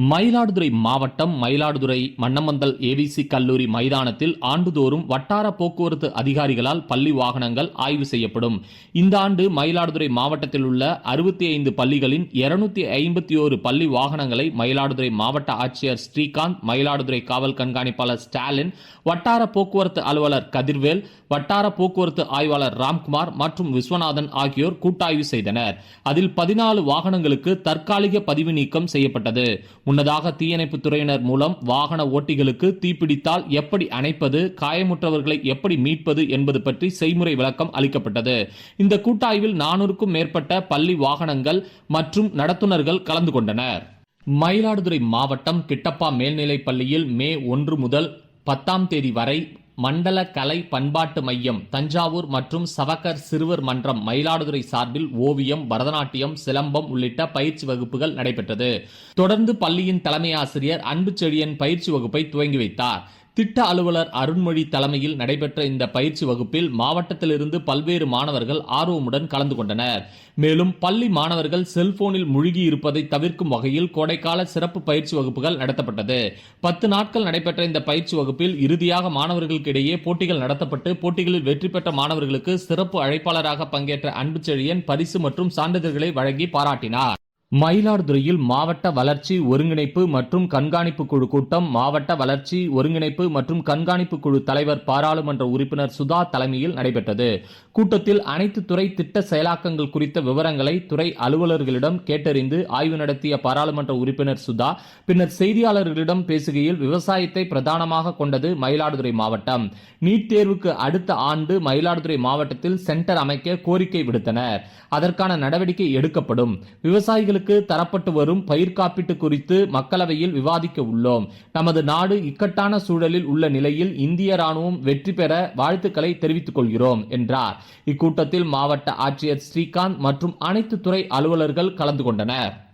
மயிலாடுதுறை மாவட்டம் மயிலாடுதுறை மன்னமந்தல் ஏவிசி கல்லூரி மைதானத்தில் ஆண்டுதோறும் வட்டார போக்குவரத்து அதிகாரிகளால் பள்ளி வாகனங்கள் ஆய்வு செய்யப்படும். இந்த ஆண்டு மயிலாடுதுறை மாவட்டத்தில் உள்ள அறுபத்தி ஐந்து பள்ளிகளின் இருநூத்தி ஐம்பத்தி ஓரு பள்ளி வாகனங்களை மயிலாடுதுறை மாவட்ட ஆட்சியர் ஸ்ரீகாந்த் மயிலாடுதுறை காவல் கண்காணிப்பாளர் ஸ்டாலின் வட்டார போக்குவரத்து அலுவலர் கதிர்வேல் வட்டார போக்குவரத்து ஆய்வாளர் ராம்குமார் மற்றும் விஸ்வநாதன் ஆகியோர் கூட்டாய்வு செய்தனர். அதில் பதினாலு வாகனங்களுக்கு தற்காலிக பதிவு நீக்கம் செய்யப்பட்டது. முன்னதாக தீயணைப்பு துறையினர் மூலம் வாகன ஓட்டிகளுக்கு தீப்பிடித்தால் எப்படி அணைப்பது காயமுற்றவர்களை எப்படி மீட்பது என்பது பற்றி செய்முறை விளக்கம் அளிக்கப்பட்டது. இந்த கூட்டாய்வில் நானூறுக்கும் மேற்பட்ட பள்ளி வாகனங்கள் மற்றும் நடத்துனர்கள் கலந்து கொண்டனர். மயிலாடுதுறை மாவட்டம் கிட்டப்பா மேல்நிலைப் பள்ளியில் மே ஒன்று முதல் பத்தாம் தேதி வரை மண்டல கலை பண்பாட்டு மையம் தஞ்சாவூர் மற்றும் சவக்கர் சிறுவர் மன்றம் மயிலாடுதுறை சார்பில் ஓவியம் பரதநாட்டியம் சிலம்பம் உள்ளிட்ட பயிற்சி வகுப்புகள் நடைபெற்றது. தொடர்ந்து பள்ளியின் தலைமை ஆசிரியர் அன்பு செழியன் பயிற்சி வகுப்பை துவங்கி வைத்தார். திட்ட அலுவலர் அருண்மொழி தலைமையில் நடைபெற்ற இந்த பயிற்சி வகுப்பில் மாவட்டத்திலிருந்து பல்வேறு மாணவர்கள் ஆர்வமுடன் கலந்து கொண்டனர். மேலும் பள்ளி மாணவர்கள் செல்போனில் மூழ்கி இருப்பதை தவிர்க்கும் வகையில் கோடைக்கால சிறப்பு பயிற்சி வகுப்புகள் நடத்தப்பட்டது. பத்து நாட்கள் நடைபெற்ற இந்த பயிற்சி வகுப்பில் இறுதியாக மாணவர்களுக்கு இடையே போட்டிகள் நடத்தப்பட்டு போட்டிகளில் வெற்றி பெற்ற மாணவர்களுக்கு சிறப்பு அழைப்பாளராக பங்கேற்ற அன்புச்செழியன் பரிசு மற்றும் சான்றிதழ்களை வழங்கி பாராட்டினார். மயிலாடுதுறையில் மாவட்ட வளர்ச்சி ஒருங்கிணைப்பு மற்றும் கண்காணிப்பு குழு கூட்டம் மாவட்ட வளர்ச்சி ஒருங்கிணைப்பு மற்றும் கண்காணிப்பு குழு தலைவர் பாராளுமன்ற உறுப்பினர் சுதா தலைமையில் நடைபெற்றது. கூட்டத்தில் அனைத்து துறை திட்ட செயலாக்கங்கள் குறித்த விவரங்களை துறை அலுவலர்களிடம் கேட்டறிந்து ஆய்வு நடத்திய பாராளுமன்ற உறுப்பினர் சுதா பின்னர் செய்தியாளர்களிடம் பேசுகையில் விவசாயத்தை பிரதானமாக கொண்டது மயிலாடுதுறை மாவட்டம். நீட் தேர்வுக்கு அடுத்த ஆண்டு மயிலாடுதுறை மாவட்டத்தில் சென்டர் அமைக்க கோரிக்கை விடுத்தனர். அதற்கான நடவடிக்கை எடுக்கப்படும். விவசாயிகள் விவசாயிகளுக்கு தரப்பட்டு வரும் பயிர் காப்பீட்டு குறித்து மக்களவையில் விவாதிக்க உள்ளோம். நமது நாடு இக்கட்டான சூழலில் உள்ள நிலையில் இந்திய ராணுவம் வெற்றி பெற வாழ்த்துக்களை தெரிவித்துக் கொள்கிறோம் என்றார். இக்கூட்டத்தில் மாவட்ட ஆட்சியர் ஸ்ரீகாந்த் மற்றும் அனைத்து துறை அலுவலர்கள் கலந்து கொண்டனர்.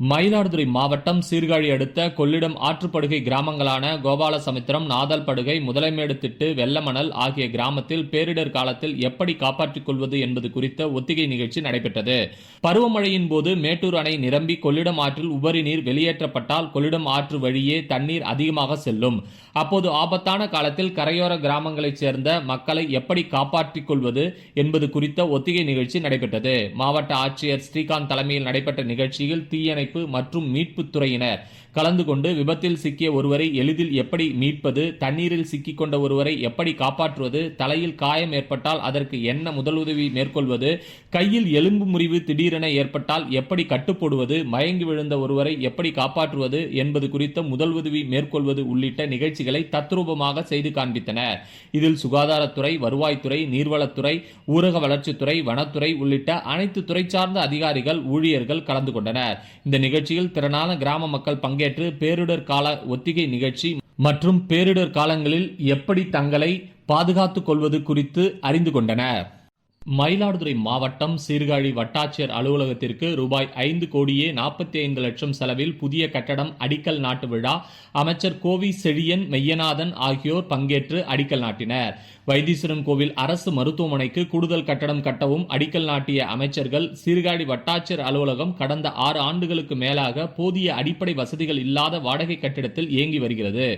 மயிலாடுதுறை மாவட்டம் சீர்காழி அடுத்த கொள்ளிடம் ஆற்றுப்படுகை கிராமங்களான கோபாலசமுத்திரம் நாதல்படுகை முதலைமேடு திட்டு வெள்ளமணல் ஆகிய கிராமத்தில் பேரிடர் காலத்தில் எப்படி காப்பாற்றிக் கொள்வது என்பது குறித்த ஒத்திகை நிகழ்ச்சி நடைபெற்றது. பருவமழையின் போது மேட்டூர் அணை நிரம்பி கொள்ளிடம் ஆற்றில் உபரி நீர் வெளியேற்றப்பட்டால் கொள்ளிடம் ஆற்று வழியே தண்ணீர் அதிகமாக செல்லும். அப்போது ஆபத்தான காலத்தில் கரையோர கிராமங்களைச் சேர்ந்த மக்களை எப்படி காப்பாற்றிக் கொள்வது என்பது குறித்த ஒத்திகை நிகழ்ச்சி நடைபெற்றது. மாவட்ட ஆட்சியர் ஸ்ரீகாந்த் தலைமையில் நடைபெற்ற நிகழ்ச்சியில் தீயணை தீயணைப்பு மற்றும் மீட்புத் துறையினர். கலந்து கொண்டு விபத்தில் சிக்கிய ஒருவரை எளிதில் எப்படி மீட்பது தண்ணீரில் சிக்கிக் கொண்ட ஒருவரை எப்படி காப்பாற்றுவது தலையில் காயம் ஏற்பட்டால் அதற்கு என்ன முதலுதவி மேற்கொள்வது கையில் எலும்பு முறிவு திடீரென ஏற்பட்டால் எப்படி கட்டுப்போடுவது மயங்கி விழுந்த ஒருவரை எப்படி காப்பாற்றுவது என்பது குறித்த முதலுதவி மேற்கொள்வது உள்ளிட்ட நிகழ்ச்சிகளை தத்ரூபமாக செய்து காண்பித்தனர். இதில் சுகாதாரத்துறை வருவாய்த்துறை நீர்வளத்துறை ஊரக வளர்ச்சித்துறை வனத்துறை உள்ளிட்ட அனைத்து துறை சார்ந்த அதிகாரிகள் ஊழியர்கள் கலந்து கொண்டனர். இந்த நிகழ்ச்சியில் திறனான கிராம மக்கள் பங்கேற்று பேரிடர் கால ஒத்திகை நிகழ்ச்சி மற்றும் பேரிடர் காலங்களில் எப்படி தங்களை பாதுகாத்துக் கொள்வது குறித்து அறிந்து கொண்டனர். மயிலாடுதுறை மாவட்டம் சீர்காழி வட்டாட்சியர் அலுவலகத்திற்கு ரூபாய் ஐந்து கோடியே நாற்பத்தி ஐந்து லட்சம் செலவில் புதிய கட்டடம் அடிக்கல் நாட்டு விழா அமைச்சர் கோவி செழியன் மெய்யநாதன் ஆகியோர் பங்கேற்று அடிக்கல் நாட்டினர். வைத்தீஸ்வரன் கோவில் அரசு மருத்துவமனைக்கு கூடுதல் கட்டடம் கட்டவும் அடிக்கல் நாட்டிய அமைச்சர்கள் சீர்காழி வட்டாட்சியர் அலுவலகம் கடந்த ஆறு ஆண்டுகளுக்கு மேலாக போதிய அடிப்படை வசதிகள் இல்லாத வாடகை கட்டிடத்தில் இயங்கி வருகிறது.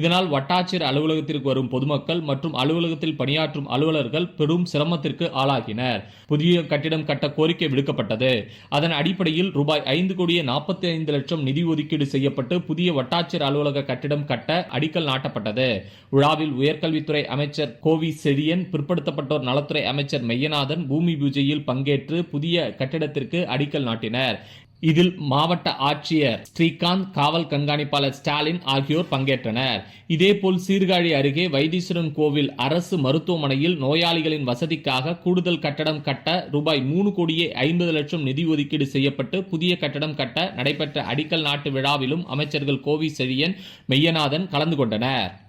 இதனால் வட்டாட்சியர் அலுவலகத்திற்கு வரும் பொதுமக்கள் மற்றும் அலுவலகத்தில் பணியாற்றும் அலுவலர்கள் பெரும் சிரமத்திற்கு ஆளாகினர் புதிய கட்டிடம் கட்ட கோரிக்கை விடுக்கப்பட்டது. அதன் அடிப்படையில் ரூபாய் ஐந்து கோடியே நாற்பத்தி ஐந்து லட்சம் நிதி ஒதுக்கீடு செய்யப்பட்டு புதிய வட்டாட்சியர் அலுவலக கட்டிடம் கட்ட அடிக்கல் நாட்டப்பட்டது. விழாவில் உயர்கல்வித்துறை அமைச்சர் கோவி செழியன் பிற்படுத்தப்பட்டோர் நலத்துறை அமைச்சர் மெய்யநாதன் பூமி பூஜையில் பங்கேற்று புதிய கட்டிடத்திற்கு அடிக்கல் நாட்டினர். இதில் மாவட்ட ஆட்சியர் ஸ்ரீகாந்த் காவல் கண்காணிப்பாளர் ஸ்டாலின் ஆகியோர் பங்கேற்றனர். இதேபோல் சீர்காழி அருகே வைத்தீஸ்வரன் கோவில் அரசு மருத்துவமனையில் நோயாளிகளின் வசதிக்காக கூடுதல் கட்டடம் கட்ட ரூபாய் மூணு கோடியே ஐம்பது லட்சம் நிதி ஒதுக்கீடு செய்யப்பட்டு புதிய கட்டடம் கட்ட நடைபெற்ற அடிக்கல் நாட்டு விழாவிலும் அமைச்சர்கள் கோவி செழியன் மெய்யநாதன் கலந்து கொண்டனர்.